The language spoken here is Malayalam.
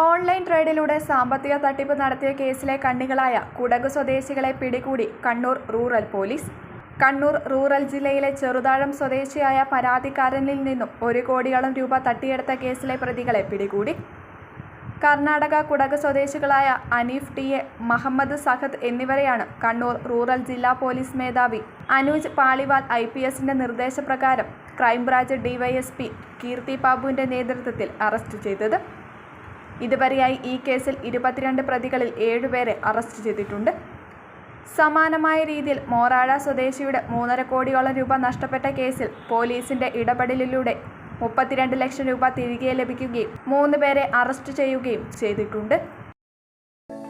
ഓൺലൈൻ ട്രേഡിലൂടെ സാമ്പത്തിക തട്ടിപ്പ് നടത്തിയ കേസിലെ കണ്ണികളായ കുടക് സ്വദേശികളെ പിടികൂടി Kannur rural police. Kannur rural ജില്ലയിലെ ചെറുതാഴം സ്വദേശിയായ പരാതിക്കാരനിൽ നിന്നും ഒരു കോടിയോളം രൂപ തട്ടിയെടുത്ത കേസിലെ പ്രതികളെ പിടികൂടി. കർണാടക കുടക് സ്വദേശികളായ അനീഫ് ടി എ മുഹമ്മദ് സഹദ് എന്നിവരെയാണ് കണ്ണൂർ റൂറൽ ജില്ലാ പോലീസ് മേധാവി അനൂജ് പാളിവാൽ ഐ പി എസിന്റെ നിർദ്ദേശപ്രകാരം ക്രൈംബ്രാഞ്ച് ഡിവൈഎസ്പി കീർത്തി ബാബുവിന്റെ നേതൃത്വത്തിൽ അറസ്റ്റ് ചെയ്തത്. ഇതുവരെയായി ഈ കേസിൽ ഇരുപത്തിരണ്ട് പ്രതികളിൽ ഏഴുപേരെ അറസ്റ്റ് ചെയ്തിട്ടുണ്ട്. സമാനമായ രീതിയിൽ മോറാഴ സ്വദേശിയുടെ മൂന്നര കോടിയോളം രൂപ നഷ്ടപ്പെട്ട കേസിൽ പോലീസിന്റെ ഇടപെടലിലൂടെ മുപ്പത്തിരണ്ട് ലക്ഷം രൂപ തിരികെ ലഭിക്കുകയും മൂന്ന് പേരെ അറസ്റ്റ് ചെയ്യുകയും ചെയ്തിട്ടുണ്ട്.